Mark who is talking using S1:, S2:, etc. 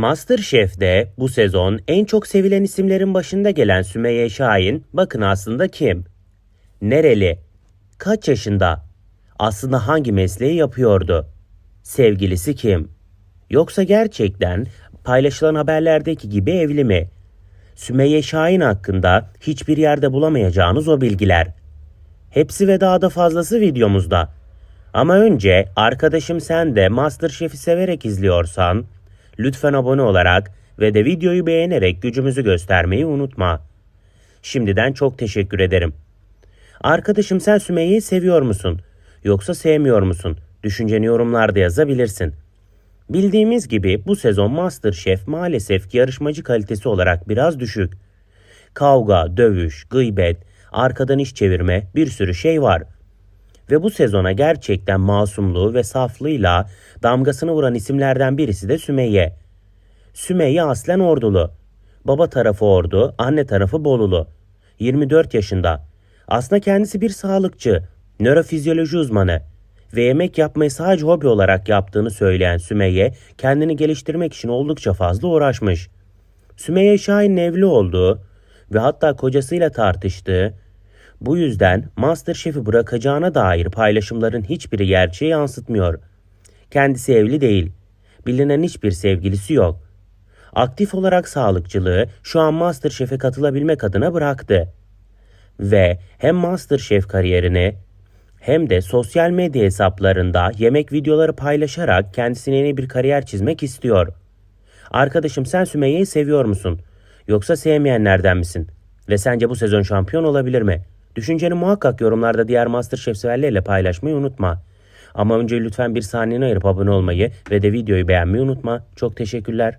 S1: MasterChef'de bu sezon en çok sevilen isimlerin başında gelen Sümeyye Şahin bakın aslında kim? Nereli? Kaç yaşında? Aslında hangi mesleği yapıyordu? Sevgilisi kim? Yoksa gerçekten paylaşılan haberlerdeki gibi evli mi? Sümeyye Şahin hakkında hiçbir yerde bulamayacağınız o bilgiler. Hepsi ve daha da fazlası videomuzda. Ama önce arkadaşım sen de MasterChef'i severek izliyorsan lütfen abone olarak ve de videoyu beğenerek gücümüzü göstermeyi unutma. Şimdiden çok teşekkür ederim. Arkadaşım sen Sümeyye'yi seviyor musun? Yoksa sevmiyor musun? Düşünceni yorumlarda yazabilirsin. Bildiğimiz gibi bu sezon MasterChef maalesef ki yarışmacı kalitesi olarak biraz düşük. Kavga, dövüş, gıybet, arkadan iş çevirme bir sürü şey var. Ve bu sezona gerçekten masumluğu ve saflığıyla damgasını vuran isimlerden birisi de Sümeyye. Sümeyye aslen ordulu. Baba tarafı ordu, anne tarafı bolulu. 24 yaşında. Aslında kendisi bir sağlıkçı, nörofizyoloji uzmanı ve yemek yapmayı sadece hobi olarak yaptığını söyleyen Sümeyye kendini geliştirmek için oldukça fazla uğraşmış. Sümeyye Şahin'in evli olduğu ve hatta kocasıyla tartıştığı, bu yüzden Masterchef'i bırakacağına dair paylaşımların hiçbiri gerçeği yansıtmıyor. Kendisi evli değil. Bilinen hiçbir sevgilisi yok. Aktif olarak sağlıkçılığı şu an Masterchef'e katılabilmek adına bıraktı. Ve hem Masterchef kariyerini hem de sosyal medya hesaplarında yemek videoları paylaşarak kendisine yeni bir kariyer çizmek istiyor. Arkadaşım sen Sümeyye'yi seviyor musun? Yoksa sevmeyenlerden misin? Ve sence bu sezon şampiyon olabilir mi? Düşünceni muhakkak yorumlarda diğer Masterchef severleriyle paylaşmayı unutma. Ama önce lütfen bir saniyeni ayırıp abone olmayı ve de videoyu beğenmeyi unutma. Çok teşekkürler.